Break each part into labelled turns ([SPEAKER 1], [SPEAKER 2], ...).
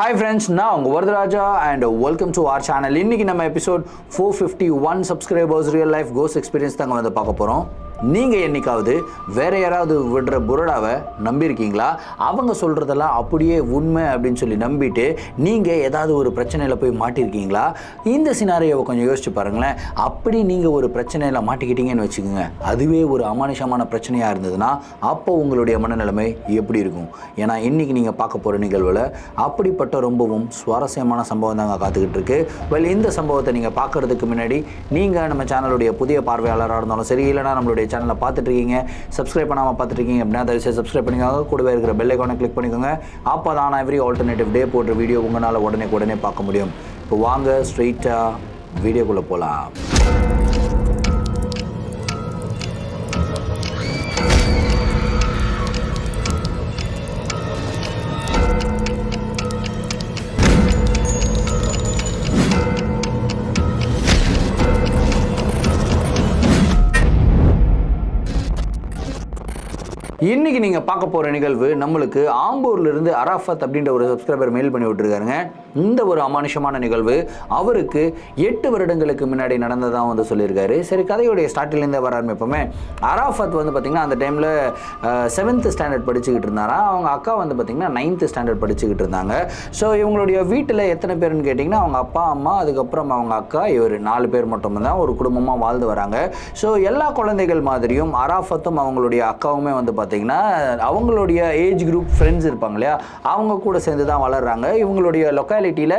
[SPEAKER 1] Hi friends நான் உங்கள் Varadaraja and welcome to our channel இன்னைக்கு நம்ம episode four fifty one subscribers real life கோஸ் experience தாங்க வந்து பார்க்க போகிறோம் நீங்கள் என்னைக்காவது வேற யாராவது விடுற புரடாவை நம்பியிருக்கீங்களா? அவங்க சொல்கிறதெல்லாம் அப்படியே உண்மை அப்படின்னு சொல்லி நம்பிட்டு நீங்கள் ஏதாவது ஒரு பிரச்சனையில் போய் மாட்டியிருக்கீங்களா? இந்த சினாரியோவை கொஞ்சம் யோசிச்சு பாருங்களேன். அப்படி நீங்கள் ஒரு பிரச்சனையில் மாட்டிக்கிட்டீங்கன்னு வச்சுக்கோங்க. அதுவே ஒரு அமானுஷமான பிரச்சனையாக இருந்ததுன்னா அப்போ உங்களுடைய மனநிலைமை எப்படி இருக்கும்? ஏன்னா இன்றைக்கி நீங்கள் பார்க்க போகிற நிகழ்வில் அப்படிப்பட்ட ரொம்பவும் சுவாரஸ்யமான சம்பவம் தாங்க காத்துக்கிட்டு இருக்கு. வெல் இந்த சம்பவத்தை நீங்கள் பார்க்கறதுக்கு முன்னாடி நீங்கள் நம்ம சேனலுடைய புதிய பார்வையாளராக இருந்தாலும் சரி இல்லைனா நம்மளுடைய சேனலை பார்த்துட்ருக்கீங்க. சப்ஸ்கிரைப் பண்ணாமல் பார்த்துருக்கீங்க அப்படின்னா தயவுசெய்து சப்ஸ்கிரைப் பண்ணிக்கோங்க. கூடவே இருக்கிற பெல் ஐக்கானை கிளிக் பண்ணிக்கோங்க. அப்போ தான் நான் எவ்ரி ஆல்டர்னேட்டிவ் டே போடுற வீடியோ உங்களால் உடனே உடனே பார்க்க முடியும். இப்போ வாங்க ஸ்ட்ரெயிட்டாக வீடியோக்குள்ளே போகலாம் இன்னைக்கு நீங்கள் பார்க்க போகிற நிகழ்வு நம்மளுக்கு ஆம்பூர்ல இருந்து அராஃபத் அப்படின்ற ஒரு சப்ஸ்கிரைபர் மெயில் பண்ணி விட்டுருக்காருங்க. இந்த ஒரு அமானுஷமான நிகழ்வு அவருக்கு எட்டு வருடங்களுக்கு முன்னாடி நடந்ததாக வந்து சொல்லியிருக்காரு. சரி கதையுடைய ஸ்டார்டிங்லேருந்தே வர ஆரம்பிப்போமே. அராஃபத் வந்து பார்த்திங்கன்னா அந்த டைமில் செவன்த் ஸ்டாண்டர்ட் படிச்சுக்கிட்டு இருந்தாரா? அவங்க அக்கா வந்து பார்த்திங்கன்னா நைன்த் ஸ்டாண்டர்ட் படிச்சுக்கிட்டு இருந்தாங்க. ஸோ இவங்களுடைய வீட்டில் எத்தனை பேருன்னு கேட்டிங்கன்னா அவங்க அப்பா அம்மா அதுக்கப்புறம் அவங்க அக்கா இவர் நாலு பேர் மட்டும்தான் ஒரு குடும்பமாக வாழ்ந்து வராங்க. ஸோ எல்லா குழந்தைகள் மாதிரியும் அராஃபத்தும் அவங்களுடைய அக்காவுமே வந்து பார்த்திங்கன்னா அவங்களுடைய ஏஜ் குரூப் ஃப்ரெண்ட்ஸ் இருப்பாங்க இல்லையா? அவங்க கூட சேர்ந்து தான் வளர்கிறாங்க இவங்களுடைய லொக்காலிட்டியில்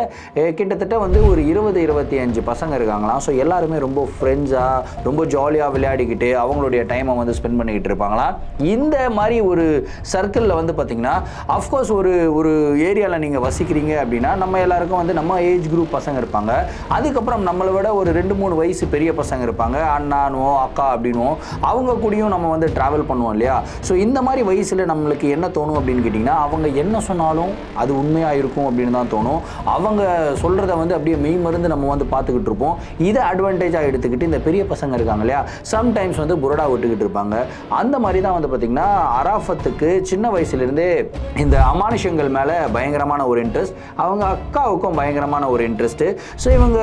[SPEAKER 1] கிட்டத்தட்ட வந்து ஒரு இருபது இருபத்தி அஞ்சு பசங்க இருக்காங்களாம். ஸோ எல்லாருமே ரொம்ப ஃப்ரெண்ட்ஸாக ரொம்ப ஜாலியாக விளையாடிக்கிட்டு அவங்களுடைய டைமை வந்து ஸ்பெண்ட் பண்ணிக்கிட்டு இருப்பாங்களாம். இந்த மாதிரி ஒரு சர்க்கிளில் வந்து பார்த்திங்கன்னா அஃப்கோர்ஸ் ஒரு ஒரு ஏரியாவில் நீங்கள் வசிக்கிறீங்க அப்படின்னா நம்ம எல்லாருக்கும் வந்து நம்ம ஏஜ் குரூப் பசங்க இருப்பாங்க. அதுக்கப்புறம் நம்மளை விட ஒரு ரெண்டு மூணு வயசு பெரிய பசங்க இருப்பாங்க. அண்ணானோ அக்கா அப்படின்னுவோம் அவங்க கூடயும் நம்ம வந்து ட்ராவல் பண்ணுவோம் இல்லையா? ஸோ இந்த மாதிரி வயசில் நம்மளுக்கு என்ன தோணும் அப்படின்னு கேட்டிங்கன்னா அவங்க என்ன சொன்னாலும் அது உண்மையாக இருக்கும் அப்படின்னு தான் தோணும். அவங்க சொல்கிறத வந்து அப்படியே மெய் மருந்து நம்ம வந்து பார்த்துக்கிட்டு இருப்போம். இதை அட்வான்டேஜாக எடுத்துக்கிட்டு இந்த பெரிய பசங்க இருக்காங்க இல்லையா சம்டைம்ஸ் வந்து புரடா விட்டுக்கிட்டு இருப்பாங்க. அந்த மாதிரி தான் வந்து பார்த்திங்கன்னா அராஃபத்துக்கு சின்ன வயசுலேருந்தே இந்த அமானுஷங்கள் மேலே பயங்கரமான ஒரு இன்ட்ரெஸ்ட் அவங்க அக்காவுக்கும் பயங்கரமான ஒரு இன்ட்ரெஸ்ட்டு ஸோ இவங்க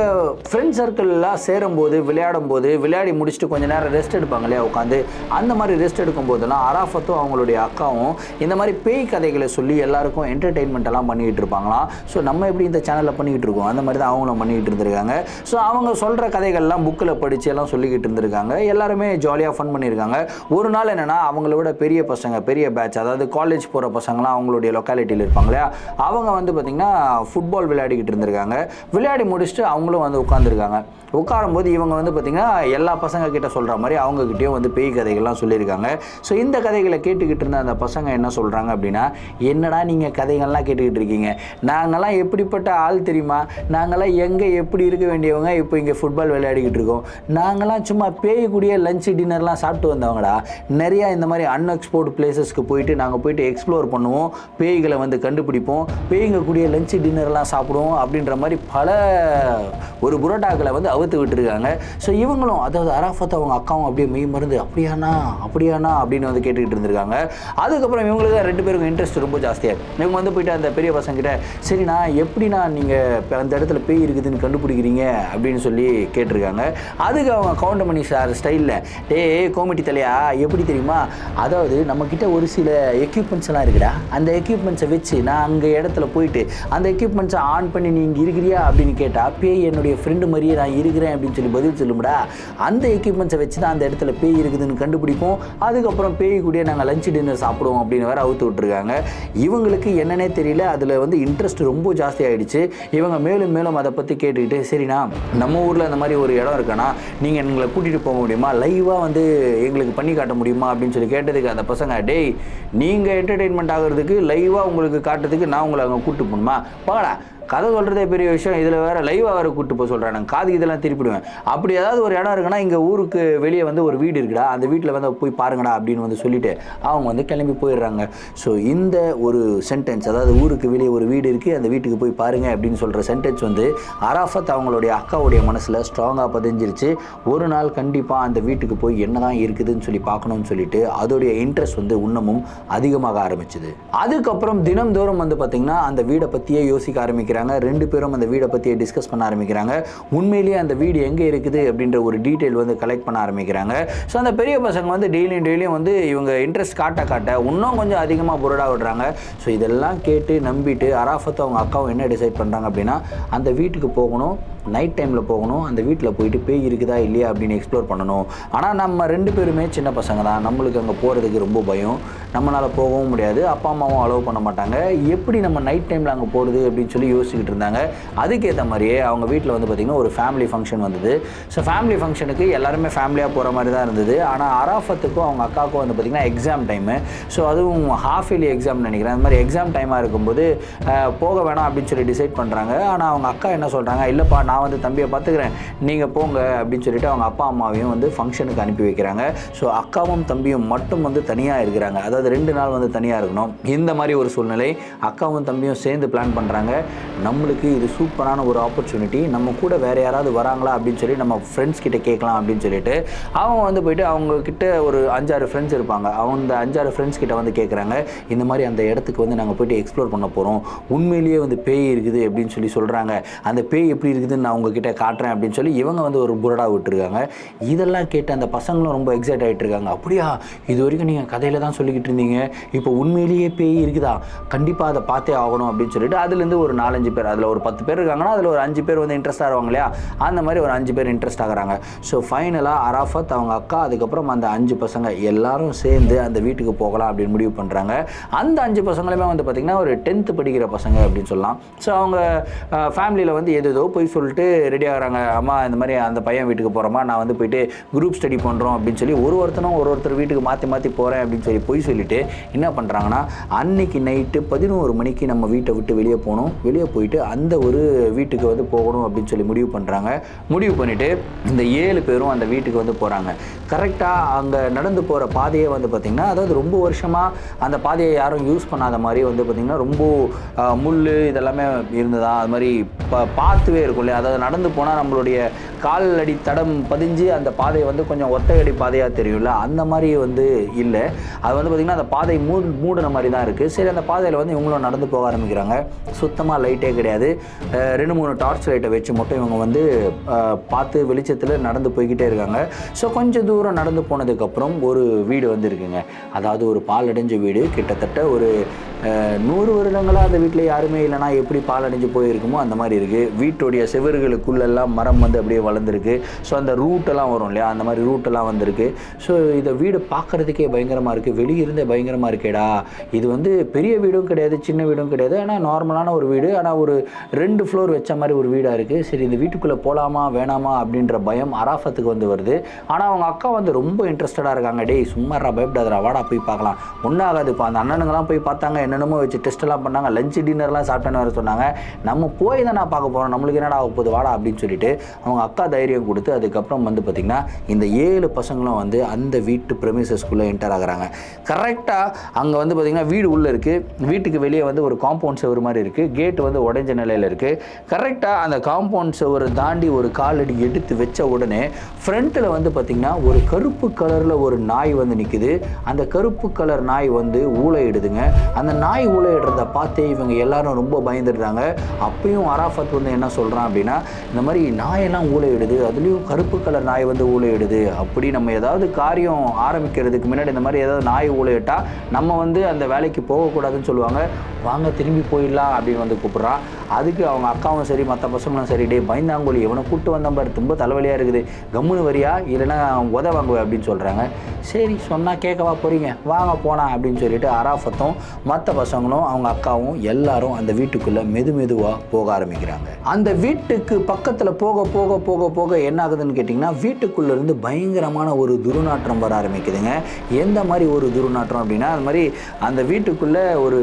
[SPEAKER 1] ஃப்ரெண்ட் சர்க்கிள்லாம் சேரும்போது விளையாடும் போது விளையாடி முடிச்சுட்டு கொஞ்ச நேரம் ரெஸ்ட் எடுப்பாங்க இல்லையா உட்காந்து அந்த மாதிரி ரெஸ்ட் எடுக்கும் போதெல்லாம் அராஃபத் அராஃபத்தும் அவங்களுடைய அக்காவும் இந்த மாதிரி பேய் கதைகளை சொல்லி எல்லாருக்கும் என்டர்டெயின்மெண்ட் எல்லாம் பண்ணிக்கிட்டு இருப்பாங்களாம். ஸோ நம்ம எப்படி இந்த சேனலில் பண்ணிக்கிட்டு இருக்கோம்? அந்த மாதிரி தான் அவங்களும் பண்ணிக்கிட்டு இருந்திருக்காங்க. ஸோ அவங்க சொல்கிற கதைகள்லாம் புக்கில் படித்து எல்லாம் சொல்லிக்கிட்டு இருந்திருக்காங்க. எல்லாருமே ஜாலியாக ஃபன் பண்ணியிருக்காங்க. ஒரு நாள் என்னென்னா அவங்கள விட பெரிய பசங்க பெரிய பேட்ச் அதாவது காலேஜ் போகிற பசங்களாம் அவங்களுடைய லொக்காலிட்டியில் இருப்பாங்க இல்லையா? அவங்க வந்து பார்த்திங்கன்னா ஃபுட்பால் விளையாடிக்கிட்டு இருந்திருக்காங்க. விளையாடி முடிச்சுட்டு அவங்களும் வந்து உட்காந்துருக்காங்க உட்காரும்போது இவங்க வந்து பார்த்திங்கன்னா எல்லா பசங்க கிட்ட சொல்கிற மாதிரி அவங்கக்கிட்டேயும் வந்து பேய் கதைகள்லாம் சொல்லியிருக்காங்க. ஸோ இந்த கதைகளை கேட்டுக்கிட்டு இருந்த அந்த பசங்க என்ன சொல்கிறாங்க அப்படின்னா என்னடா நீங்கள் கதைகள்லாம் கேட்டுக்கிட்டு இருக்கீங்க? நாங்களாம் எப்படிப்பட்ட ஆள் தெரியுமா? நாங்களாம் எங்கே எப்படி இருக்க வேண்டியவங்க? இப்போ இங்கே ஃபுட்பால் விளையாடிக்கிட்டு இருக்கோம். நாங்களாம் சும்மா பேயக்கூடிய லஞ்ச் டின்னர்லாம் சாப்பிட்டு வந்தவங்கடா. நிறையா இந்த மாதிரி அன்எக்ஸ்போர்ட் பிளேசஸ்க்கு போயிட்டு நாங்கள் போயிட்டு எக்ஸ்ப்ளோர் பண்ணுவோம். பேய்களை வந்து கண்டுபிடிப்போம். பேய்ங்க கூடிய லஞ்ச் டின்னர்லாம் சாப்பிடுவோம். அப்படின்ற மாதிரி பல ஒரு புரோட்டாக்களை வந்து அவுத்து விட்டுருக்காங்க. ஸோ இவங்களும் அதாவது அராஃபத் அவங்க அக்காவும் அப்படியே மெய் மருந்து அப்படியாண்ணா? அப்படியாண்ணா? அப்படின்னு வந்து கேட்டுக்கிட்டு இருந்திருக்காங்க அதுக்கப்புறம் இவங்களுக்கு ரெண்டு பேருக்கும் இன்ட்ரெஸ்ட் ரொம்ப ஜாஸ்தியாக இருக்கு. இவங்க வந்து போயிட்டு அந்த பெரிய பசங்கிட்ட சரிண்ணா எப்படிண்ணா நீங்கள் அந்த இடத்துல பேய் இருக்குதுன்னு கண்டுபிடிக்கிறீங்க? அப்படின்னு சொல்லி கேட்டிருக்காங்க. அதுக்கு அவங்க கவுண்டமணி சார் ஸ்டைலில் டே கோமிட்டி தலையா எப்படி தெரியுமா? அதாவது நம்மக்கிட்ட ஒரு சில எக்யூப்மெண்ட்ஸ் எல்லாம் இருக்குடா. அந்த எக்யூப்மெண்ட்ஸை வச்சு நான் அங்கே இடத்துல போயிட்டு அந்த எக்யூப்மெண்ட்ஸை ஆன் பண்ணி நீங்கள் இருக்கிறியா? அப்படின்னு கேட்டால் பேய் என்னுடைய ஃப்ரெண்டு மாதிரியே நான் இருக்கிறேன். அப்படின்னு சொல்லி பதில் சொல்லும்டா. அந்த எக்யூப்மெண்ட்ஸை வச்சு தான் அந்த இடத்துல பேய் இருக்குதுன்னு கண்டுபிடிப்போம். அதுக்கப்புறம் பேய் கூட நாங்கள் லஞ்ச் டின்னர் சாப்பிடுவோம் அப்படின்னு வேறு அவுத்து விட்டுருக்காங்க. இவங்களுக்கு என்னன்னே தெரியல. அதில் வந்து இன்ட்ரெஸ்ட் ரொம்ப ஜாஸ்தி ஆகிடுச்சு இவங்க மேலும் மேலும் அதை பற்றி கேட்டுக்கிட்டு சரிண்ணா நம்ம ஊரில் அந்த மாதிரி ஒரு இடம் இருக்கானா நீங்கள் எங்களை கூட்டிகிட்டு போக முடியுமா? லைவாக வந்து எங்களுக்கு பண்ணி காட்ட முடியுமா? அப்படின்னு சொல்லி கேட்டதுக்கு அந்த பசங்க டேய் நீங்கள் என்டர்டெயின்மெண்ட் ஆகிறதுக்கு லைவாக உங்களுக்கு காட்டுறதுக்கு நான் உங்களை அங்கே கூப்பிட்டு போகணுமா? பாடா கதை சொல்கிறதே பெரிய விஷயம். இதில் வேறு லைவாக வேறு கூட்டு போக சொல்கிறேன் நான் காது இதெல்லாம் திருப்பிடுவேன். அப்படி ஏதாவது ஒரு இடம் இருக்குன்னா இங்கே ஊருக்கு வெளியே வந்து ஒரு வீடு இருக்குடா அந்த வீட்டில் வந்து போய் பாருங்கடா அப்படின்னு வந்து சொல்லிவிட்டு அவங்க வந்து கிளம்பி போயிடுறாங்க. ஸோ இந்த ஒரு சென்டென்ஸ் அதாவது ஊருக்கு வெளியே ஒரு வீடு இருக்குது அந்த வீட்டுக்கு போய் பாருங்கள் அப்படின்னு சொல்கிற சென்டென்ஸ் வந்து அராஃபத் அவங்களுடைய அக்காவுடைய மனசில் ஸ்ட்ராங்காக பதிஞ்சிருச்சு. ஒரு நாள் கண்டிப்பாக அந்த வீட்டுக்கு போய் என்னதான் இருக்குதுன்னு சொல்லி பார்க்கணும்னு சொல்லிட்டு அதோடைய இன்ட்ரெஸ்ட் வந்து இன்னமும் அதிகமாக ஆரம்பிச்சுது. அதுக்கப்புறம் தினம்தோறும் வந்து பார்த்திங்கன்னா அந்த வீடை பற்றியே யோசிக்க ஆரம்பிக்கிறாங்க. ரெண்டு பேரும் அந்த வீடை பற்றி டிஸ்கஸ் பண்ண ஆரம்பிக்கிறாங்க. உண்மையிலேயே அந்த வீடு எங்கே இருக்குது அப்படின்ற ஒரு டீட்டெயில் வந்து கலெக்ட் பண்ண ஆரம்பிக்கிறாங்க. ஸோ அந்த பெரிய பசங்க வந்து டெய்லியும் டெய்லியும் வந்து இவங்க இன்ட்ரெஸ்ட் காட்ட காட்ட இன்னும் கொஞ்சம் அதிகமாக புரடா விடுறாங்க. ஸோ இதெல்லாம் கேட்டு நம்பிட்டு அராஃபத்தை அவங்க அக்காவும் என்ன டிசைட் பண்ணுறாங்க அப்படின்னா அந்த வீட்டுக்கு போகணும். நைட் டைமில் போகணும். அந்த வீட்டில் போயிட்டு பேய் இருக்குதா இல்லையா அப்படின்னு எக்ஸ்ப்ளோர் பண்ணணும். ஆனால் நம்ம ரெண்டு பேருமே சின்ன பசங்க தான். நம்மளுக்கு அங்கே போகிறதுக்கு ரொம்ப பயம். நம்மளால் போகவும் முடியாது. அப்பா அம்மாவும் அலோவ் பண்ண மாட்டாங்க. எப்படி நம்ம நைட் டைமில் அங்கே போகிறது அப்படின்னு சொல்லி யோசிச்சுக்கிட்டு இருந்தாங்க. அதுக்கேற்ற மாதிரியே அவங்க வீட்டில் வந்து பார்த்திங்கன்னா ஒரு ஃபேமிலி ஃபங்க்ஷன் வந்தது. ஸோ ஃபேமிலி ஃபங்க்ஷனுக்கு எல்லாருமே ஃபேமிலியாக போகிற மாதிரி தான் இருந்தது. ஆனால் அராஃபத்துக்கும் அவங்க அக்காவுக்கும் வந்து பார்த்திங்கன்னா எக்ஸாம் டைமு ஸோ அதுவும் ஹாஃப் இயர்லி எக்ஸாம் நினைக்கிறேன். அந்த மாதிரி எக்ஸாம் டைமாக இருக்கும்போது போக வேணாம் அப்படின்னு சொல்லி டிசைட் பண்ணுறாங்க ஆனால் அவங்க அக்கா என்ன சொல்கிறாங்க இல்லைப்பா நான் நான் வந்து தம்பியை பார்த்துக்கிறேன். நீங்கள் போங்க அப்படின்னு சொல்லிட்டு அவங்க அப்பா அம்மாவையும் வந்து ஃபங்க்ஷனுக்கு அனுப்பி வைக்கிறாங்க. ஸோ அக்காவும் தம்பியும் மட்டும் வந்து தனியாக இருக்கிறாங்க. அதாவது ரெண்டு நாள் வந்து தனியாக இருக்கணும். இந்த மாதிரி ஒரு சூழ்நிலை அக்காவும் தம்பியும் சேர்ந்து பிளான் பண்ணுறாங்க நம்மளுக்கு இது சூப்பரான ஒரு ஆப்பர்ச்சுனிட்டி நம்ம கூட வேறு யாராவது வராங்களா அப்படின்னு சொல்லி நம்ம ஃப்ரெண்ட்ஸ் கிட்ட கேட்கலாம் அப்படின்னு சொல்லிட்டு அவங்க வந்து போயிட்டு அவங்கக்கிட்ட ஒரு அஞ்சாறு ஃப்ரெண்ட்ஸ் இருப்பாங்க. அவங்க அந்த அஞ்சாறு ஃப்ரெண்ட்ஸ் கிட்ட வந்து கேட்குறாங்க. இந்த மாதிரி அந்த இடத்துக்கு வந்து நாங்கள் போயிட்டு எக்ஸ்ப்ளோர் பண்ண போகிறோம் உண்மையிலேயே வந்து பேய் இருக்குது அப்படின்னு சொல்லி சொல்கிறாங்க அந்த பேய் எப்படி இருக்குதுன்னு நான் உங்ககிட்ட காட்டுறேன் அப்படின்னு சொல்லி இவங்க வந்து ஒரு புரடா விட்டுருக்காங்க. இதெல்லாம் கேட்டு அந்த பசங்களும் ரொம்ப எக்ஸைட் ஆகிட்டு இருக்காங்க. அப்படியா? இது வரைக்கும் நீங்கள் கதையில் தான் சொல்லிக்கிட்டு இருந்தீங்க. இப்போ உண்மையிலேயே பேய் இருக்குதா? கண்டிப்பாக அதை பார்த்தே ஆகணும் அப்படின்னு சொல்லிட்டு அதுலேருந்து ஒரு நாலஞ்சு பேர் அதில் ஒரு பத்து பேர் இருக்காங்கன்னா அதில் ஒரு அஞ்சு பேர் வந்து இன்ட்ரெஸ்ட் ஆகிறாங்க இல்லையா? அந்த மாதிரி ஒரு அஞ்சு பேர் இன்ட்ரெஸ்ட் ஆகுறாங்க. ஸோ ஃபைனலாக அராஃபத் அவங்க அக்கா அதுக்கப்புறம் அந்த அஞ்சு பசங்க எல்லாரும் சேர்ந்து அந்த வீட்டுக்கு போகலாம் அப்படின்னு முடிவு பண்ணுறாங்க அந்த அஞ்சு பசங்களுமே வந்து பார்த்திங்கன்னா ஒரு டென்த்து படிக்கிற பசங்க அப்படின்னு சொல்லலாம். ஸோ அவங்க ஃபேமிலியில் வந்து ஏதேதோ போய் சொல்லிட்டு ரெடி ஆகுறாங்க. அம்மா இந்த மாதிரி அந்த பையன் வீட்டுக்கு போகிறோமா நான் வந்து போயிட்டு குரூப் ஸ்டடி பண்ணுறோம் அப்படின்னு சொல்லி ஒரு ஒருத்தனும் ஒரு ஒருத்தர் வீட்டுக்கு மாற்றி மாற்றி போகிறேன் அப்படின்னு சொல்லி போய் சொல்லிட்டு என்ன பண்ணுறாங்கன்னா அன்னைக்கு நைட்டு பதினோரு மணிக்கு நம்ம வீட்டை விட்டு வெளியே போகணும். வெளியே போயிட்டு அந்த ஒரு வீட்டுக்கு வந்து போகணும் அப்படின்னு சொல்லி முடிவு பண்ணுறாங்க முடிவு பண்ணிவிட்டு இந்த ஏழு பேரும் அந்த வீட்டுக்கு வந்து போகிறாங்க கரெக்டாக அங்கே நடந்து போகிற பாதையை வந்து பார்த்திங்கன்னா அதாவது ரொம்ப வருஷமாக அந்த பாதையை யாரும் யூஸ் பண்ணாத மாதிரி வந்து பார்த்திங்கன்னா ரொம்ப முள் இதெல்லாமே இருந்ததா? அது மாதிரி ப பார்த்துவே இருக்கும் இல்லையா? அதாவது நடந்து போனால் நம்மளுடைய கால் அடி தடம் பதிஞ்சு அந்த பாதை வந்து கொஞ்சம் ஒத்தையடி பாதையாக தெரியும்ல? அந்த மாதிரி வந்து இல்லை. அது வந்து பார்த்திங்கன்னா அந்த பாதை மூ மூடின மாதிரி தான் இருக்குது சரி அந்த பாதையில் வந்து இவங்களும் நடந்து போக ஆரம்பிக்கிறாங்க. சுத்தமாக லைட்டே கிடையாது. ரெண்டு மூணு டார்ச் லைட்டை வச்சு மட்டும் இவங்க வந்து பார்த்து வெளிச்சத்தில் நடந்து போய்கிட்டே இருக்காங்க. ஸோ கொஞ்சம் தூரம் நடந்து போனதுக்கப்புறம் ஒரு வீடு வந்து இருக்குங்க அதாவது ஒரு பால் அடைஞ்ச வீடு. கிட்டத்தட்ட ஒரு நூறு வருடங்களாக அந்த வீட்டில் யாருமே இல்லைனா எப்படி பால் அடைஞ்சு போயிருக்குமோ அந்த மாதிரி இருக்குது வீட்டுடைய செவர்களுக்குள்ளெல்லாம் மரம் வந்து அப்படியே வளர்ந்துருக்கு. ஸோ அந்த ரூட்டெல்லாம் வரும் இல்லையா? அந்த மாதிரி ரூட்டெல்லாம் வந்திருக்கு. ஸோ இந்த வீடு பார்க்குறதுக்கே பயங்கரமாக இருக்குது வெளியிருந்தே பயங்கரமாக இருக்கேடா. இது வந்து பெரிய வீடும் கிடையாது சின்ன வீடும் கிடையாது. ஆனால் நார்மலான ஒரு வீடு. ஆனால் ஒரு ரெண்டு ஃப்ளோர் வச்ச மாதிரி ஒரு வீடாக இருக்குது சரி இந்த வீட்டுக்குள்ளே போகலாமா வேணாமா அப்படின்ற பயம் அராஃபத்துக்கு வந்து வருது. ஆனால் அவங்க அக்கா வந்து ரொம்ப இன்ட்ரெஸ்டடாக இருக்காங்க. டேய் சும்மாரா பயப்படாதடா. வாடா போய் பார்க்கலாம். ஒன்றாகாதுப்பா அந்த அண்ணனுங்கெல்லாம் போய் பார்த்தாங்க என்னென்னமோ வச்சு டெஸ்ட்டெல்லாம் பண்ணாங்க. லஞ்ச் டின்னர்லாம் சாப்பிட்டேன்னு வர சொன்னாங்க. நம்ம போய் தான் நான் பார்க்க போகிறோம் நம்மளுக்கு என்னடா ஆக போகுது? வாடா அப்படின்னு சொல்லிட்டு அவங்க அக்கா தைரியம் கொடுத்து அதுக்கப்புறம் வந்து பார்த்திங்கன்னா இந்த ஏழு பசங்களும் வந்து அந்த வீட்டு ப்ரெமிசஸ்குள்ளே என்டர் ஆகுறாங்க. கரெக்டாக அங்கே வந்து பார்த்திங்கன்னா வீடு உள்ளே இருக்குது வீட்டுக்கு வெளியே வந்து ஒரு காம்பவுண்ட் செவர் மாதிரி இருக்குது கேட் வந்து உடஞ்ச நிலையில் இருக்குது கரெக்டாக அந்த காம்பவுண்ட் செவரை தாண்டி ஒரு காலடி எடுத்து வச்ச உடனே ஃப்ரண்ட்டில் வந்து பார்த்திங்கன்னா ஒரு கருப்பு கலரில் ஒரு நாய் வந்து நிற்குது அந்த கருப்பு கலர் நாய் வந்து ஊழையிடுதுங்க அந்த நாய் ஊழையிடுறத பார்த்தே இவங்க எல்லாரும் ரொம்ப பயந்துடுறாங்க. அப்பயும் அராஃபத் வந்து என்ன சொல்கிறான் அப்படின்னா இந்த மாதிரி நாயெல்லாம் ஊழையிடுது அதுலேயும் கருப்பு கலர் நாய் வந்து ஊழையிடுது. அப்படி நம்ம ஏதாவது காரியம் ஆரம்பிக்கிறதுக்கு முன்னாடி இந்த மாதிரி ஏதாவது நாய் ஊழையிட்டால் நம்ம வந்து அந்த வேலைக்கு போகக்கூடாதுன்னு சொல்லுவாங்க. வாங்க திரும்பி போயிடலாம் அப்படின்னு வந்து கூப்பிட்றான். அதுக்கு அவங்க அக்காவும் சரி மற்ற பசங்களும் சரி டே பயந்தாங்கோலி இவனை கூப்பிட்டு வந்த பாரு ரொம்ப தலைவலியாக இருக்குது. கம்முன்னு வரியா? இல்லைன்னா உத வாங்குவேன் அப்படின்னு சொல்கிறாங்க சரி சொன்னால் கேட்கவா போகிறீங்க வாங்க போனா அப்படின்னு சொல்லிட்டு அராஃபத்தும் மற்ற பசங்களும் அவங்க அக்காவும் எல்லாரும் அந்த வீட்டுக்குள்ளே மெது மெதுவாக போக ஆரம்பிக்கிறாங்க. அந்த வீட்டுக்கு பக்கத்தில் போக போக போக போக என்ன ஆகுதுன்னு கேட்டிங்கன்னா வீட்டுக்குள்ளேருந்து பயங்கரமான ஒரு துர்நாற்றம் வர ஆரம்பிக்குதுங்க. எந்த மாதிரி ஒரு துர்நாற்றம் அப்படின்னா அது மாதிரி அந்த வீட்டுக்குள்ளே ஒரு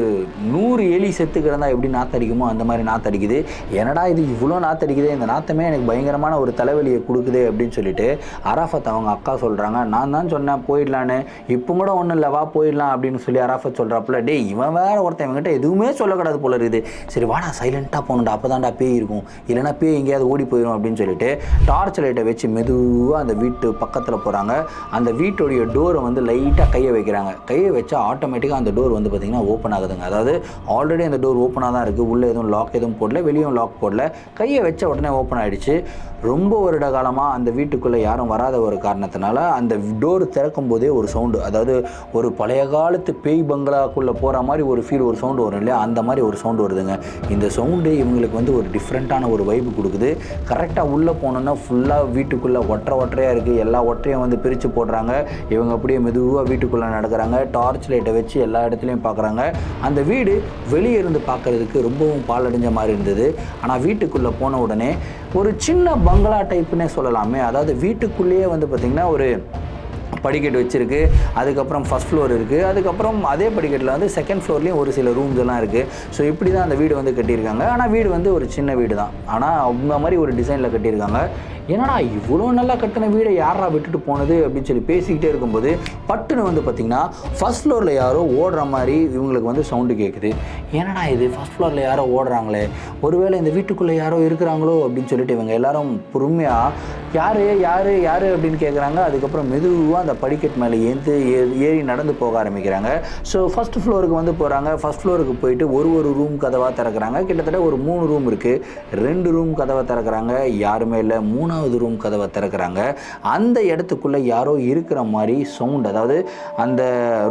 [SPEAKER 1] நூறு எலி செத்து கிடந்தா எப்படி நாத்தடிக்குமோ அந்த மாதிரி நாத்தடிக்குது. என்னடா இது இவ்வளோ நாத்தடிக்குது? இந்த நாத்தமே எனக்கு பயங்கரமான ஒரு தலைவலியை கொடுக்குது அப்படின்னு சொல்லிட்டு அராஃபத் அவங்க அக்கா சொல்கிறாங்க நான் தான் சொன்னேன் போயிடலான்னு. இப்போ கூட ஒன்றும் இல்லை வா போயிடலாம் அப்படின்னு சொல்லி அராஃபத் சொல்கிறாப்புல டேய் இவன் வேற ஒருத்தன் இவங்ககிட்ட எதுவுமே சொல்லக்கூடாது போல இருக்குது. சரி வாடா சைலண்ட்டாக போகணும்டா. அப்போ தான்டா பேய் இருக்கும். இல்லைனா பேய் எங்கேயாவது ஓடி போயிடும் அப்படின்னு சொல்லிட்டு டார்ச் லைட்டை வச்சு மெதுவாக அந்த வீட்டு பக்கத்தில் போகிறாங்க அந்த வீட்டுடைய டோரை வந்து லைட்டாக கையை வைக்கிறாங்க. கையை வச்சா ஆட்டோமேட்டிக்காக அந்த டோர் வந்து பார்த்திங்கன்னா ஓப்பன் ஆகுதுங்க. அதாவது ஆல்ரெடி அந்த டோர் ஓப்பனாக தான் இருக்குது உள்ளே எதுவும் லாக் எதுவும் போடல வெளியும் லாக் போடல. கையை வச்ச உடனே ஓப்பன் ஆயிடுச்சு. ரொம்ப வருட காலமாக அந்த வீட்டுக்குள்ளே யாரும் வராத ஒரு காரணத்தினால அந்த டோர் திறக்கும் போதே ஒரு சவுண்டு அதாவது ஒரு பழைய காலத்து பேய் பங்களாக்குள்ளே போகிற மாதிரி ஒரு ஃபீல் ஒரு சவுண்டு வரும் இல்லையா? அந்த மாதிரி ஒரு சவுண்டு வருதுங்க. இந்த சவுண்டு இவங்களுக்கு வந்து ஒரு டிஃப்ரெண்ட்டான ஒரு வைப்பு கொடுக்குது. கரெக்டாக உள்ளே போனோன்னா ஃபுல்லாக வீட்டுக்குள்ளே ஒற்றை ஒற்றையாக இருக்குது எல்லா ஒற்றையும் வந்து பிரித்து போடுறாங்க. இவங்க அப்படியே மெதுவாக வீட்டுக்குள்ளே நடக்கிறாங்க. டார்ச் லைட்டை வச்சு எல்லா இடத்துலையும் பார்க்குறாங்க அந்த வீடு வெளியே இருந்து பார்க்குறதுக்கு ரொம்பவும் பாலடைஞ்ச மாதிரி இருந்தது. ஆனால் வீட்டுக்குள்ளே போன உடனே ஒரு சின்ன பங்களா டைப்புன்னே சொல்லலாமே. அதாவது வீட்டுக்குள்ளேயே வந்து பார்த்திங்கன்னா ஒரு படிக்கட்டு வச்சுருக்கு. அதுக்கப்புறம் ஃபஸ்ட் ஃப்ளோர் இருக்குது அதுக்கப்புறம் அதே படிக்கட்டில் வந்து செகண்ட் ஃப்ளோர்லேயும் ஒரு சில ரூம்ஸ் எல்லாம் இருக்குது ஸோ இப்படி தான் அந்த வீடு வந்து கட்டியிருக்காங்க. ஆனால் வீடு வந்து ஒரு சின்ன வீடு தான் ஆனால் அவங்க மாதிரி ஒரு டிசைனில் கட்டியிருக்காங்க. என்னடா இவ்வளோ நல்லா கட்டின வீடை யாரா விட்டுட்டு போனது? அப்படின்னு சொல்லி பேசிக்கிட்டே இருக்கும்போது பட்டுன்னு வந்து பார்த்திங்கன்னா ஃபஸ்ட் ஃப்ளோரில் யாரோ ஓடுற மாதிரி இவங்களுக்கு வந்து சவுண்டு கேட்குது என்னடா இது? ஃபஸ்ட் ஃப்ளோரில் யாரோ ஓடுறாங்களே. ஒருவேளை இந்த வீட்டுக்குள்ளே யாரோ இருக்கிறாங்களோ அப்படின்னு சொல்லிட்டு இவங்க எல்லாரும் பொறுமையாக யார் யார் யார் அப்படின்னு கேட்குறாங்க அதுக்கப்புறம் மெதுவாக அந்த படிக்கட் மேலே ஏந்து ஏறி நடந்து போக ஆரம்பிக்கிறாங்க. ஸோ ஃபஸ்ட் ஃப்ளோருக்கு வந்து போகிறாங்க ஃபஸ்ட் ஃப்ளோருக்கு போயிட்டு ஒரு ஒரு ரூம் கதவாக திறக்கிறாங்க. கிட்டத்தட்ட ஒரு மூணு ரூம் இருக்குது ரெண்டு ரூம் கதவை திறக்கிறாங்க. யாருமே இல்லை. மூணாவது ரூம் கதவை திறக்கிறாங்க. அந்த இடத்துக்குள்ளே யாரோ இருக்கிற மாதிரி சவுண்ட் அதாவது அந்த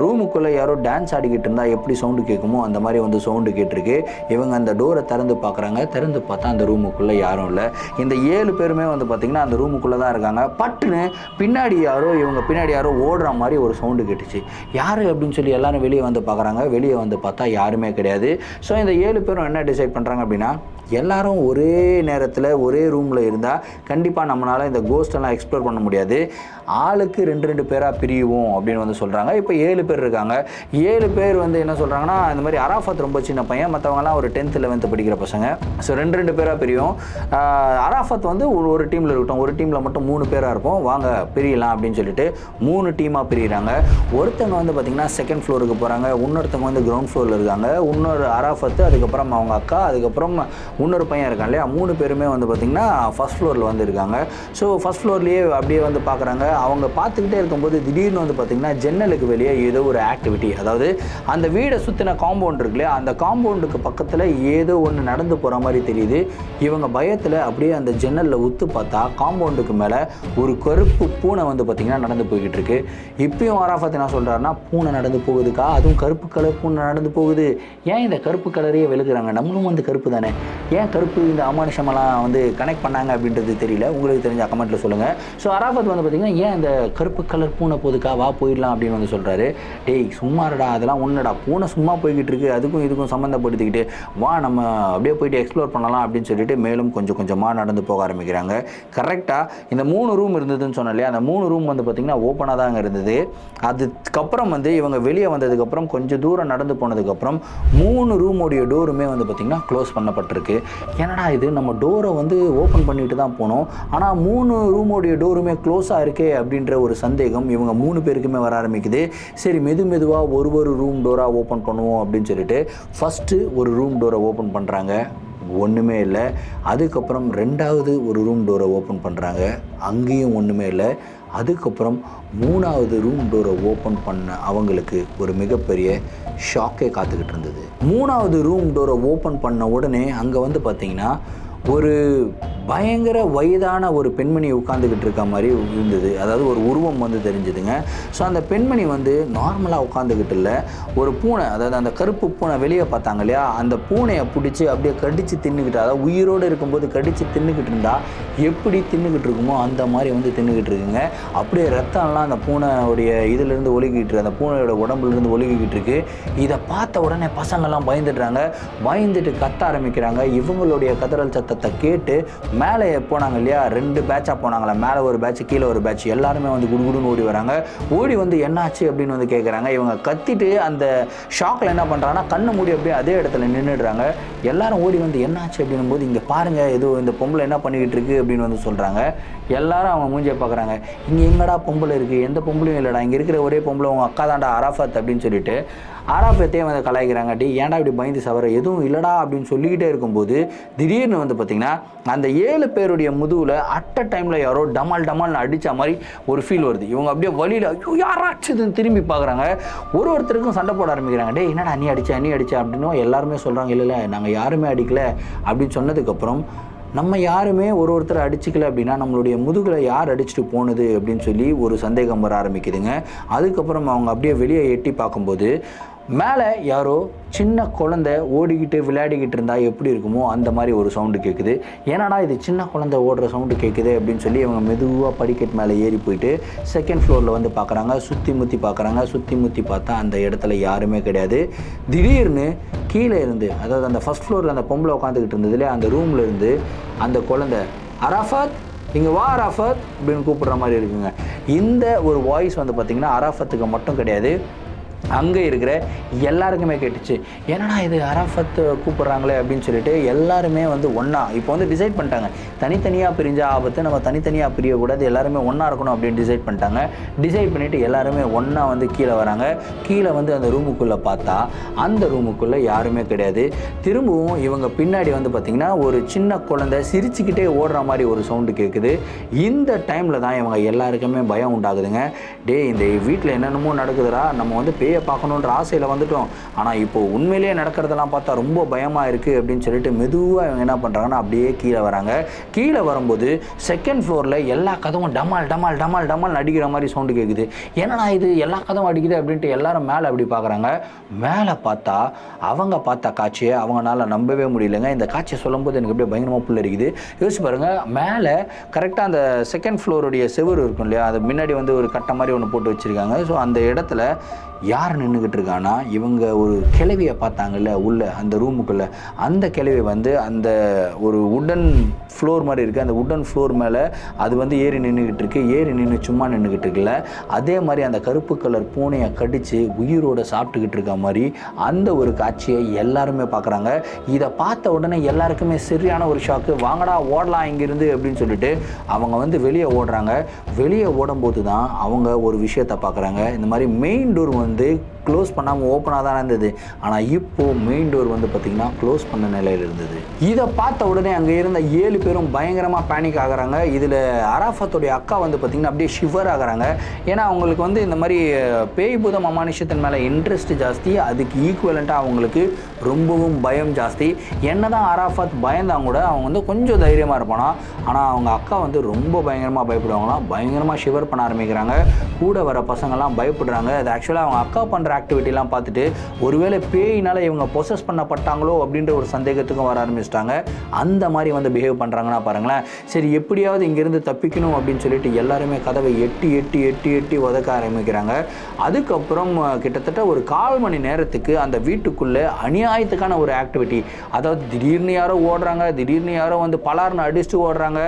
[SPEAKER 1] ரூமுக்குள்ளே யாரோ டான்ஸ் ஆடிக்கிட்டு இருந்தால் எப்படி சவுண்டு கேட்குமோ அந்த மாதிரி வந்து சவுண்டு கேட்டிருக்கு. இவங்க அந்த டோரை திறந்து பார்க்குறாங்க திறந்து பார்த்தா அந்த ரூமுக்குள்ளே யாரும் இல்லை. இந்த ஏழு பேருமே வந்து பார்த்திங்கன்னா அந்த ரூம் ரூமுக்குள்ளே தான் இருக்காங்க. பட்டுன்னு பின்னாடி யாரோ இவங்க பின்னாடி யாரோ ஓடுற மாதிரி ஒரு சவுண்டு கேட்டுச்சு. யார் அப்படின்னு சொல்லி எல்லாரும் வெளியே வந்து பார்க்குறாங்க. வெளியே வந்து பார்த்தா யாருமே கிடையாது. ஸோ இந்த ஏழு பேரும் என்ன டிசைட் பண்ணுறாங்க அப்படின்னா எல்லாரும் ஒரே நேரத்தில் ஒரே ரூமில் இருந்தால் கண்டிப்பாக நம்மளால் இந்த கோஸ்டெல்லாம் எக்ஸ்ப்ளோர் பண்ண முடியாது. ஆளுக்கு ரெண்டு ரெண்டு பேராக பிரியுவோம் அப்படின்னு வந்து சொல்கிறாங்க இப்போ ஏழு பேர் இருக்காங்க. ஏழு பேர் வந்து என்ன சொல்கிறாங்கன்னா இந்த மாதிரி அராஃபத் ரொம்ப சின்ன பையன். மற்றவங்கலாம் ஒரு டென்த் லெவன்த்து படிக்கிற பசங்க. ஸோ ரெண்டு ரெண்டு பேராக பிரியும். அராஃபத் வந்து ஒரு ஒரு டீமில் இருக்கட்டும் ஒரு டீம் டீமில் மட்டும் மூணு பேராக இருப்போம். வாங்க பிரியலாம் அப்படின்னு சொல்லிட்டு மூணு டீமாக பிரிகிறாங்க ஒருத்தவங்க வந்து பார்த்திங்கன்னா செகண்ட் ஃப்ளோருக்கு போகிறாங்க இன்னொருத்தவங்க வந்து கிரவுண்ட் ஃப்ளோரில் இருக்காங்க. இன்னொரு அராஃபத்து அதுக்கப்புறம் அவங்க அக்கா அதுக்கப்புறம் இன்னொரு பையன் இருக்கான் இல்லையா? மூணு பேருமே வந்து பார்த்திங்கன்னா ஃபஸ்ட் ஃப்ளோரில் வந்து இருக்காங்க ஸோ ஃபஸ்ட் ஃப்ளோர்லேயே அப்படியே வந்து பார்க்குறாங்க அவங்க பார்த்துக்கிட்டே இருக்கும்போது திடீர்னு வந்து பார்த்திங்கன்னா ஜன்னலுக்கு வெளியே ஏதோ ஒரு ஆக்டிவிட்டி அதாவது அந்த வீடை சுற்றின காம்பவுண்ட் இருக்கு இல்லையா? அந்த காம்பவுண்டுக்கு பக்கத்தில் ஏதோ ஒன்று நடந்து போகிற மாதிரி தெரியுது. இவங்க பயத்தில் அப்படியே அந்த ஜன்னலில் உத்து பார்த்தா காம்பவுண்ட் காம்பவுண்டுக்கு மேலே ஒரு கருப்பு பூனை வந்து பார்த்திங்கன்னா நடந்து போய்கிட்டு இருக்கு இப்பயும் ஆராஃபத் என்ன சொல்கிறாருன்னா பூனை நடந்து போகுதுக்கா? அதுவும் கருப்பு கலர் பூனை நடந்து போகுது. ஏன் இந்த கருப்பு கலரையே வெளுக்கிறாங்க நம்மளும் வந்து கருப்பு தானே. ஏன் கருப்பு இந்த அமானுஷமெல்லாம் வந்து கனெக்ட் பண்ணாங்க அப்படின்றது தெரியல. உங்களுக்கு தெரிஞ்ச கமெண்ட்டில் சொல்லுங்கள் ஸோ அராஃபத் வந்து பார்த்திங்கன்னா ஏன் இந்த கருப்பு கலர் பூனை போகுதுக்கா? வா போயிடலாம் அப்படின்னு வந்து சொல்கிறாரு டேய் சும்மாடா அதெல்லாம் ஒன்றுடா பூனை சும்மா போய்கிட்டு இருக்கு அதுக்கும் இதுக்கும் சம்மந்தப்படுத்திக்கிட்டு வா நம்ம அப்படியே போயிட்டு எக்ஸ்ப்ளோர் பண்ணலாம் அப்படின்னு சொல்லிட்டு மேலும் கொஞ்சம் கொஞ்சமாக நடந்து போக ஆரம்பிக்கிறாங்க. கரெக்டாக இந்த மூணு ரூம் இருந்ததுன்னு சொன்னேன் இல்லையா அந்த மூணு ரூம் வந்து பார்த்திங்கன்னா ஓப்பனாக தாங்க இருந்தது. அதுக்கப்புறம் வந்து இவங்க வெளியே வந்ததுக்கப்புறம் கொஞ்சம் தூரம் நடந்து போனதுக்கப்புறம் மூணு ரூமோடைய டோருமே வந்து பார்த்திங்கன்னா க்ளோஸ் பண்ணப்பட்டிருக்கு. என்னடா இது நம்ம டோரை வந்து ஓப்பன் பண்ணிட்டு தான் போனோம். ஆனால் மூணு ரூமோடைய டோருமே க்ளோஸாக இருக்கே அப்படின்ற ஒரு சந்தேகம் இவங்க மூணு பேருக்குமே வர ஆரம்பிக்குது. சரி மெது மெதுவாக ஒரு ஒரு ரூம் டோராக ஓப்பன் பண்ணுவோம் அப்படின்னு சொல்லிட்டு ஃபஸ்ட்டு ஒரு ரூம் டோரை ஓப்பன் பண்ணுறாங்க ஒன்றுமே இல்லை. அதுக்கப்புறம் ரெண்டாவது ஒரு ரூம் டோரை ஓப்பன் பண்ணுறாங்க அங்கேயும் ஒன்றுமே இல்லை. அதுக்கப்புறம் மூணாவது ரூம் டோரை ஓப்பன் பண்ண அவங்களுக்கு ஒரு மிகப்பெரிய ஷாக்கே காத்துக்கிட்டு இருந்தது. மூணாவது ரூம் டோரை ஓப்பன் பண்ண உடனே அங்கே வந்து பார்த்திங்கன்னா ஒரு பயங்கர வயதான ஒரு பெண்மணி உட்காந்துக்கிட்டு இருக்க மாதிரி இருந்தது. அதாவது ஒரு உருவம் வந்து தெரிஞ்சுதுங்க. ஸோ அந்த பெண்மணி வந்து நார்மலாக உட்காந்துக்கிட்டு இல்லை. ஒரு பூனை அதாவது அந்த கருப்பு பூனை வெளியே பார்த்தாங்க இல்லையா? அந்த பூனையை பிடிச்சி அப்படியே கடித்து தின்னுக்கிட்டு அதாவது உயிரோடு இருக்கும்போது கடித்து தின்னுக்கிட்டு இருந்தால் எப்படி தின்னுக்கிட்டு இருக்குமோ அந்த மாதிரி வந்து தின்னுக்கிட்டு இருக்குங்க. அப்படியே ரத்தம்லாம் அந்த பூனையுடைய இதுலேருந்து ஒழுகிக்கிட்டு இருக்கு. அந்த பூனையோட உடம்புலேருந்து ஒழுகிக்கிட்டு இருக்கு. இதை பார்த்த உடனே பசங்கள்லாம் பயந்துடுறாங்க. பயந்துட்டு கத்த ஆரம்பிக்கிறாங்க. இவங்களுடைய கதறல் சத்தத்தை கேட்டு மேலே போனாங்க இல்லையா? ரெண்டு பேட்சாக போனாங்களா. மேலே ஒரு பேட்ச் கீழே ஒரு பேட்ச் எல்லாருமே வந்து குடுகுடுன்னு ஓடி வராங்க. ஓடி வந்து என்னாச்சு அப்படின்னு வந்து கேட்குறாங்க இவங்க கத்திட்டு அந்த ஷாக்கில் என்ன பண்ணுறாங்கன்னா கண்ணு மூடி அப்படியே அதே இடத்துல நின்றுடுறாங்க எல்லாரும் ஓடி வந்து என்னாச்சு அப்படின்னும் போது இங்கே பாருங்கள் ஏதோ இந்த பொம்பளை என்ன பண்ணிக்கிட்டு இருக்கு அப்படின்னு வந்து சொல்கிறாங்க எல்லாரும் அவங்க மூஞ்சியை பார்க்குறாங்க. இங்கே எங்கடா பொம்பளை இருக்குது எந்த பொம்பளையும் இல்லைடா. இங்கே இருக்கிற ஒரே பொம்பளை உங்கள் அக்கா தாண்டா அராஃபத் அப்படின்னு சொல்லிட்டு ஆராபத்தையும் வந்து கலாய்க்கிறாங்க. டி ஏன்டா இப்படி பயந்து சவர எதுவும் இல்லடா அப்படின்னு சொல்லிக்கிட்டே இருக்கும்போது திடீர்னு வந்து பார்த்திங்கன்னா அந்த ஏழு பேருடைய முதுகில் அட்ட டைமில் யாரோ டமால் டமால்னு அடித்த மாதிரி ஒரு ஃபீல் வருது. இவங்க அப்படியே வழியில் ஐயோ யாராச்சுதுன்னு திரும்பி பார்க்குறாங்க. ஒரு ஒருத்தருக்கும் சண்டை போட ஆரம்பிக்கிறாங்க. டே என்னடா நீ அடிச்சா நீ அடிச்சா அப்படின்னு எல்லாருமே சொல்கிறாங்க இல்லை இல்லை நாங்கள் யாருமே அடிக்கல அப்படின்னு சொன்னதுக்கப்புறம் நம்ம யாருமே ஒரு ஒருத்தர் அடிச்சுக்கல அப்படின்னா நம்மளுடைய முதுகில் யார் அடிச்சுட்டு போனது அப்படின்னு சொல்லி ஒரு சந்தேகம் வர ஆரம்பிக்குதுங்க. அதுக்கப்புறம் அவங்க அப்படியே வெளியே எட்டி பார்க்கும்போது மேலே யாரோ சின்ன குழந்தை ஓடிக்கிட்டு விளையாடிக்கிட்டு இருந்தால் எப்படி இருக்குமோ அந்த மாதிரி ஒரு சவுண்டு கேட்குது ஏன்னாடா இது சின்ன குழந்தை ஓடுற சவுண்டு கேட்குது அப்படின்னு சொல்லி அவங்க மெதுவாக படிக்கட் மேலே ஏறி போயிட்டு செகண்ட் ஃப்ளோரில் வந்து பார்க்குறாங்க சுற்றி முற்றி பார்க்குறாங்க சுற்றி முற்றி பார்த்தா அந்த இடத்துல யாருமே கிடையாது. திடீர்னு கீழே இருந்து அதாவது அந்த ஃபஸ்ட் ஃப்ளோரில் அந்த பொம்பளை உட்காந்துக்கிட்டு இருந்ததுலே அந்த ரூமில் இருந்து அந்த குழந்தை அராஃபத் இங்கே வா அராஃபத் அப்படின்னு கூப்பிடுற மாதிரி இருக்குங்க. இந்த ஒரு வாய்ஸ் வந்து பார்த்திங்கன்னா அராஃபத்துக்கு மட்டும் கிடையாது. அங்கே இருக்கிற எல்லாருக்குமே கேட்டுச்சு. என்னடா இது அரஃபத் கூப்பிட்றாங்களே? அப்படின்னு சொல்லிட்டு எல்லாருமே வந்து ஒன்றா இப்போ வந்து டிசைட் பண்ணிட்டாங்க. தனித்தனியாக பிரிஞ்ச ஆபத்து நம்ம தனித்தனியாக பிரியக்கூடாது எல்லாருமே ஒன்றா இருக்கணும் அப்படின்னு டிசைட் பண்ணிட்டாங்க. டிசைட் பண்ணிவிட்டு எல்லாருமே ஒன்றா வந்து கீழே வராங்க. கீழே வந்து அந்த ரூமுக்குள்ளே பார்த்தா அந்த ரூமுக்குள்ளே யாருமே கிடையாது. திரும்பவும் இவங்க பின்னாடி வந்து பார்த்திங்கன்னா ஒரு சின்ன குழந்தை சிரிச்சுக்கிட்டே ஓடுற மாதிரி ஒரு சவுண்டு கேட்குது இந்த டைமில் தான் இவங்க எல்லாருக்குமே பயம் உண்டாகுதுங்க. டே இந்த வீட்டில் என்னென்னமோ நடக்குதுடா நம்ம வந்து பேயை பார்க்கணுன்ற ஆசையில் வந்துட்டோம். ஆனால் இப்போ உண்மையிலேயே நடக்கிறதெல்லாம் பார்த்தா ரொம்ப பயமாக இருக்குது அப்படின்னு சொல்லிட்டு மெதுவாக இவங்க என்ன பண்ணுறாங்கன்னா அப்படியே கீழே வராங்க. கீழே வரும்போது செகண்ட் ஃப்ளோரில் எல்லா கதவும் டமால் டமால் டமால் டமால் அடிக்கிற மாதிரி சவுண்டு கேட்குது என்னடா இது? எல்லா கதவும் அடிக்குது அப்படின்ட்டு எல்லாரும் மேலே அப்படி பார்க்குறாங்க மேலே பார்த்தா அவங்க பார்த்த காட்சியை அவங்களால நம்பவே முடியலங்க. இந்த காட்சியை சொல்லும்போது எனக்கு அப்படியே பயங்கரமாக புள்ள இருக்குது யோசிச்சு பாருங்கள் மேலே கரெக்டாக அந்த செகண்ட் ஃப்ளோருடைய செவர் இருக்கும் இல்லையா? அது முன்னாடி வந்து ஒரு கட்டை மாதிரி ஒன்று போட்டு வச்சுருக்காங்க. ஸோ அந்த இடத்துல யார் நின்றுக்கிட்டு இருக்கான்னா இவங்க ஒரு கிளவியை பார்த்தாங்கல்ல உள்ள அந்த ரூமுக்குள்ளே அந்த கிளவி வந்து அந்த ஒரு உடன் ஃப்ளோர் மாதிரி இருக்குது அந்த உடன் ஃப்ளோர் மேலே அது வந்து ஏறி நின்றுக்கிட்டு இருக்கு. ஏறி நின்று சும்மா நின்றுக்கிட்டு இருக்குல்ல அதே மாதிரி அந்த கருப்பு கலர் பூனையை கடித்து உயிரோடு சாப்பிட்டுக்கிட்டு இருக்க மாதிரி அந்த ஒரு காட்சியை எல்லாருமே பார்க்குறாங்க. இதை பார்த்த உடனே எல்லாருக்குமே சரியான ஒரு ஷாக்கு வாங்கடா ஓடலாம் இங்கேருந்து அப்படின்னு சொல்லிட்டு அவங்க வந்து வெளியே ஓடுறாங்க. வெளியே ஓடும்போது தான் அவங்க ஒரு விஷயத்தை பார்க்குறாங்க. இந்த மாதிரி மெயின் டோர் வந்து बंदे க்ளோஸ் பண்ணாமல் ஓப்பனாக தான் இருந்தது. ஆனால் இப்போது மெயின் டோர் வந்து பார்த்திங்கன்னா க்ளோஸ் பண்ண நிலையில் இருந்தது. இதை பார்த்த உடனே அங்கே இருந்த ஏழு பேரும் பயங்கரமாக பேனிக் ஆகிறாங்க. இதில் அராஃபத்துடைய அக்கா வந்து பார்த்திங்கன்னா அப்படியே ஷிவர் ஆகுறாங்க. ஏன்னா அவங்களுக்கு வந்து இந்த மாதிரி பேய் பூதம் அமானுஷத்தின் மேலே இன்ட்ரெஸ்ட் ஜாஸ்தி. அதுக்கு ஈக்குவலண்ட்டாக அவங்களுக்கு ரொம்பவும் பயம் ஜாஸ்தி. என்ன தான் அராஃபத் பயந்தாங்க கூட அவங்க வந்து கொஞ்சம் தைரியமாக இருப்பானா. ஆனால் அவங்க அக்கா வந்து ரொம்ப பயங்கரமாக பயப்படுவாங்களாம். பயங்கரமாக ஷிவர் பண்ண ஆரம்பிக்கிறாங்க. கூட வர பசங்கள்லாம் பயப்படுறாங்க. அது ஆக்சுவலாக அவங்க அக்கா பண்ணுற ஆக்டிவிட்டிலாம் பார்த்துட்டு ஒருவேளை பேயினால் இவங்க பொசஸ் பண்ணப்பட்டாங்களோ அப்படின்ற ஒரு சந்தேகத்துக்கும் வர ஆரம்பிச்சிட்டாங்க. அந்த மாதிரி வந்து பிஹேவ் பண்ணுறாங்கன்னா பாருங்களேன். சரி எப்படியாவது இங்கேருந்து தப்பிக்கணும் அப்படின்னு சொல்லிட்டு எல்லாருமே கதவை எட்டி எட்டி எட்டி எட்டி உதக்க ஆரம்பிக்கிறாங்க. அதுக்கப்புறம் கிட்டத்தட்ட ஒரு கால் மணி நேரத்துக்கு அந்த வீட்டுக்குள்ளே அநியாயத்துக்கான ஒரு ஆக்டிவிட்டி அதாவது திடீர்னு யாரோ ஓடுறாங்க திடீர்னு யாரோ வந்து பலார்னு அடிச்சுட்டு ஓடுறாங்க.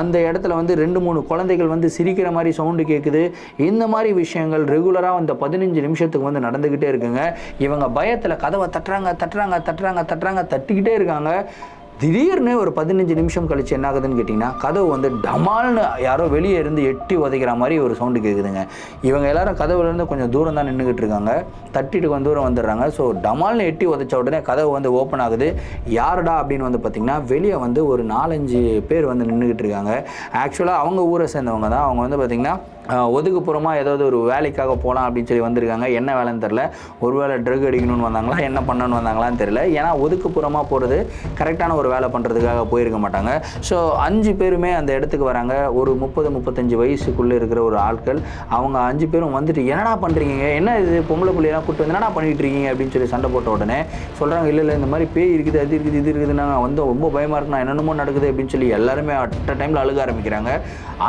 [SPEAKER 1] அந்த இடத்துல வந்து ரெண்டு மூணு குழந்தைகள் வந்து சிரிக்கிற மாதிரி சவுண்டு கேட்குது இந்த மாதிரி விஷயங்கள் ரெகுலராக அந்த பதினஞ்சு நிமிஷத்துக்கு வந்து நடந்துக்கிட்டே இருக்குங்க. இவங்க பயத்தில் கதவை தட்டுறாங்க தட்டுறாங்க தட்டுறாங்க தட்டுறாங்க தட்டிக்கிட்டே இருக்காங்க. திடீர்னு ஒரு பதினஞ்சு நிமிஷம் கழிச்சு என்ன ஆகுதுன்னு கேட்டிங்கன்னா கதவு வந்து டமால்னு யாரோ வெளியே இருந்து எட்டி உதைக்கிற மாதிரி ஒரு சவுண்டு கேட்குதுங்க இவங்க எல்லாரும் கதவுலேருந்து கொஞ்சம் தூரம் தான் நின்றுக்கிட்டு இருக்காங்க. தட்டிட்டு கொஞ்சம் தூரம் வந்துடுறாங்க. ஸோ டமால்னு எட்டி உதைச்ச உடனே கதவு வந்து ஓப்பன் ஆகுது. யாருடா அப்படின்னு வந்து பார்த்திங்கன்னா வெளியே வந்து ஒரு நாலஞ்சு பேர் வந்து நின்றுக்கிட்டு இருக்காங்க. ஆக்சுவலாக அவங்க ஊரை சேர்ந்தவங்க தான். அவங்க வந்து பார்த்திங்கன்னா ஒதுக்குப்புறமாக ஏதாவது ஒரு வேலைக்காக போகலாம் அப்படின்னு சொல்லி வந்திருக்காங்க. என்ன வேலைன்னு தெரில ஒருவேளை ட்ரக் அடிக்கணும்னு வந்தாங்களா என்ன பண்ணணும்னு வந்தாங்களான்னு தெரில ஏன்னா ஒதுக்குப்புறமாக போகிறது கரெக்டான ஒரு வேலை பண்ணுறதுக்காக போயிருக்க மாட்டாங்க. ஸோ அஞ்சு பேருமே அந்த இடத்துக்கு வராங்க. ஒரு முப்பது முப்பத்தஞ்சு வயசுக்குள்ளே இருக்கிற ஒரு ஆட்கள். அவங்க அஞ்சு பேரும் வந்துட்டு என்னடா பண்ணுறீங்க என்ன இது? பொம்பளை பிள்ளையெல்லாம் கூப்பிட்டு வந்து என்னடா பண்ணிட்டு இருக்கீங்க? அப்படின்னு சொல்லி சண்டை போட்ட உடனே சொல்கிறாங்க இல்லை இல்லை இந்த மாதிரி பேய் இருக்குது அது இருக்குது இது இருக்குது நாங்கள் வந்து ரொம்ப பயமாக இருக்குண்ணா என்னென்னமோ நடக்குது அப்படின்னு சொல்லி எல்லாருமே அட்ட டைமில் அழுக ஆரம்பிக்கிறாங்க.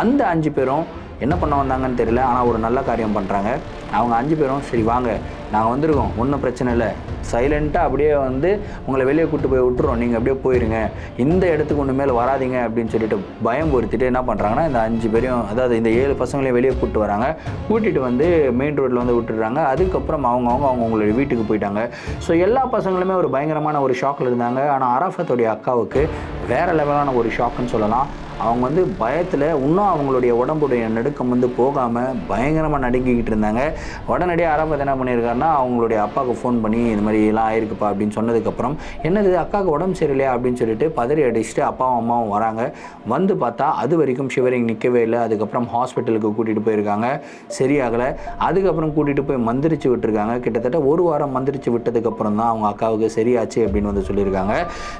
[SPEAKER 1] அந்த அஞ்சு பேரும் என்ன பண்ண வந்தாங்கன்னு தெரியல ஆனால் ஒரு நல்ல காரியம் பண்ணுறாங்க அவங்க அஞ்சு பேரும் சரி வாங்க நாங்கள் வந்திருக்கோம் ஒன்றும் பிரச்சனை இல்லை. சைலண்ட்டாக அப்படியே வந்து உங்களை வெளியே கூட்டு போய் விட்டுறோம். நீங்கள் அப்படியே போயிருங்க. இந்த இடத்துக்கு ஒன்று மேலே வராதீங்க அப்படின்னு சொல்லிட்டு பயம் பொறுத்திட்டு என்ன பண்ணுறாங்கன்னா இந்த அஞ்சு பேரையும் அதாவது இந்த ஏழு பசங்களையும் வெளியே கூப்பிட்டு வராங்க. கூட்டிகிட்டு வந்து மெயின் ரோட்டில் வந்து விட்டுடுறாங்க. அதுக்கப்புறம் அவங்கவுங்க அவங்கவுங்களோட வீட்டுக்கு போயிட்டாங்க. ஸோ எல்லா பசங்களுமே ஒரு பயங்கரமான ஒரு ஷாக்கில் இருந்தாங்க. ஆனால் அரஃபத்துடைய அக்காவுக்கு வேறு லெவலான ஒரு ஷாக்குன்னு சொல்லலாம். அவங்க வந்து பயத்தில் இன்னும் அவங்களுடைய உடம்புடைய நடுக்கம் வந்து போகாமல் பயங்கரமாக நடுங்கிக்கிட்டு இருந்தாங்க. உடனடியாக ஆரம்பத்தை என்ன பண்ணியிருக்காருன்னா அவங்களுடைய அப்பாவுக்கு ஃபோன் பண்ணி இந்த மாதிரி எல்லாம் ஆயிருக்குப்பா அப்படின்னு சொன்னதுக்கப்புறம் என்னது அக்காவுக்கு உடம்பு சரியில்லையா? அப்படின்னு சொல்லிட்டு பதறி அடிச்சுட்டு அப்பாவும் அம்மாவும் வராங்க. வந்து பார்த்தா அது வரைக்கும் ஷிவரிங் நிற்கவே இல்லை. அதுக்கப்புறம் ஹாஸ்பிட்டலுக்கு கூட்டிகிட்டு போயிருக்காங்க. சரியாகலை. அதுக்கப்புறம் கூட்டிகிட்டு போய் மந்திரிச்சு விட்டுருக்காங்க. கிட்டத்தட்ட ஒரு வாரம் மந்திரிச்சு விட்டதுக்கப்புறம் தான் அவங்க அக்காவுக்கு சரியாச்சு அப்படின்னு வந்து சொல்லியிருக்காங்க.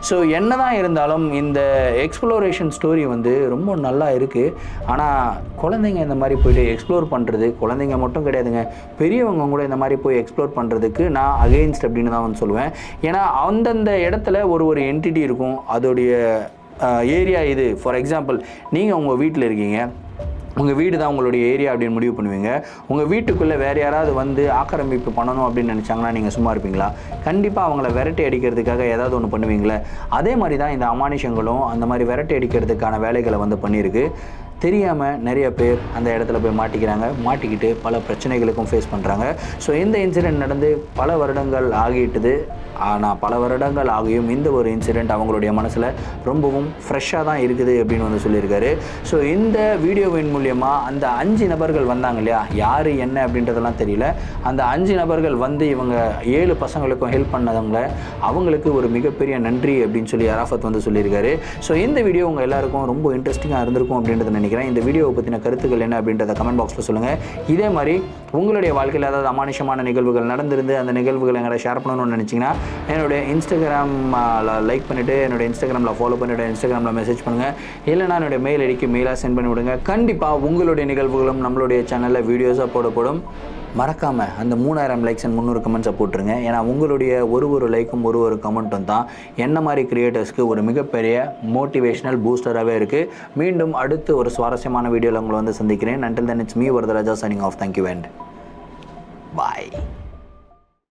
[SPEAKER 1] ஸோ என்னதான் இருந்தாலும் இந்த எக்ஸ்ப்ளோரேஷன் ஸ்டோரி வந்து ரொம்ப நல்லா இருக்குது ஆனால் குழந்தைங்க இந்த மாதிரி போயிட்டு எக்ஸ்ப்ளோர் பண்ணுறது குழந்தைங்க மட்டும் கிடையாதுங்க. பெரியவங்க கூட இந்த மாதிரி போய் எக்ஸ்ப்ளோர் பண்ணுறதுக்கு நான் அகெயின்ஸ்ட் அப்படின்னு தான் வந்து சொல்லுவேன். ஏன்னா அந்தந்த இடத்துல ஒரு ஒரு என்டிட்டி இருக்கும். அதோடைய ஏரியா இது. ஃபார் எக்ஸாம்பிள் நீங்கள் உங்கள் வீட்டில் இருக்கீங்க. உங்கள் வீடு தான் உங்களுடைய ஏரியா அப்படின்னு முடிவு பண்ணுவீங்க. உங்கள் வீட்டுக்குள்ளே வேறு யாராவது வந்து ஆக்கிரமிப்பு பண்ணணும் அப்படின்னு நினச்சாங்கன்னா நீங்கள் சும்மா இருப்பீங்களா? கண்டிப்பாக அவங்கள விரட்டி அடிக்கிறதுக்காக ஏதாவது ஒன்று பண்ணுவீங்களே. அதே மாதிரி தான் இந்த அமானுஷங்களும் அந்த மாதிரி விரட்டி அடிக்கிறதுக்கான வேலைகளை வந்து பண்ணியிருக்கு. தெரியாமல் நிறைய பேர் அந்த இடத்துல போய் மாட்டிக்கிறாங்க. மாட்டிக்கிட்டு பல பிரச்சனைகளுக்கும் ஃபேஸ் பண்ணுறாங்க ஸோ இந்த இன்சிடெண்ட் நடந்து பல வருடங்கள் ஆகிட்டுது ஆனால் பல வருடங்கள் ஆகியும் இந்த ஒரு இன்சிடெண்ட் அவங்களுடைய மனசில் ரொம்பவும் ஃப்ரெஷ்ஷாக தான் இருக்குது அப்படின்னு வந்து சொல்லியிருக்காரு. ஸோ இந்த வீடியோவின் மூலியமாக அந்த அஞ்சு நபர்கள் வந்தாங்க இல்லையா? யார் என்ன அப்படின்றதெல்லாம் தெரியல. அந்த அஞ்சு நபர்கள் வந்து இவங்க ஏழு பசங்களுக்கும் ஹெல்ப் பண்ணதவங்கள அவங்களுக்கு ஒரு மிகப்பெரிய நன்றி அப்படின்னு சொல்லி அராஃபத் வந்து சொல்லியிருக்காரு. ஸோ இந்த வீடியோ உங்கள் எல்லாருக்கும் ரொம்ப இன்ட்ரெஸ்டிங்காக இருந்திருக்கும் அப்படின்றத நினைக்கிறேன். இந்த வீடியோவை பற்றின கருத்துக்கள் என்ன அப்படின்றத கமெண்ட் பாக்ஸில் சொல்லுங்கள் இதே மாதிரி உங்களுடைய வாழ்க்கையில் ஏதாவது அமானுஷமான நிகழ்வுகள் நடந்திருந்து அந்த நிகழ்வுகளை எங்களை ஷேர் பண்ணணும்னு நினச்சிங்கன்னா என்னுடைய இன்ஸ்டாகிராமில் லைக் பண்ணிவிட்டு என்னுடைய இன்ஸ்டாகிராமில் ஃபாலோ பண்ணிவிட்டு இன்ஸ்டாகிராமில் மெசேஜ் பண்ணுங்கள் இல்லைனா என்னுடைய மெயில் ஐடிக்கு மெயிலாக சென்ட் பண்ணி விடுங்க. கண்டிப்பாக உங்களுடைய நிகழ்வுகளும் நம்மளுடைய சேனலில் வீடியோஸாக போடப்படும். மறக்காமல் அந்த மூணாயிரம் லைக்ஸ் அண்ட் முந்நூறு கமெண்ட்ஸை போட்டுருங்க. ஏன்னா உங்களுடைய ஒரு ஒரு லைக்கும் ஒரு ஒரு கமெண்ட்டும் தான் என்ன மாதிரி கிரியேட்டர்ஸ்க்கு ஒரு மிகப்பெரிய மோட்டிவேஷனல் பூஸ்டராகவே இருக்குது மீண்டும் அடுத்து ஒரு சுவாரஸ்யமான வீடியோவில் உங்களை வந்து சந்திக்கிறேன். நண்டில் தன் it's me Varadaraja signing off thank you and bye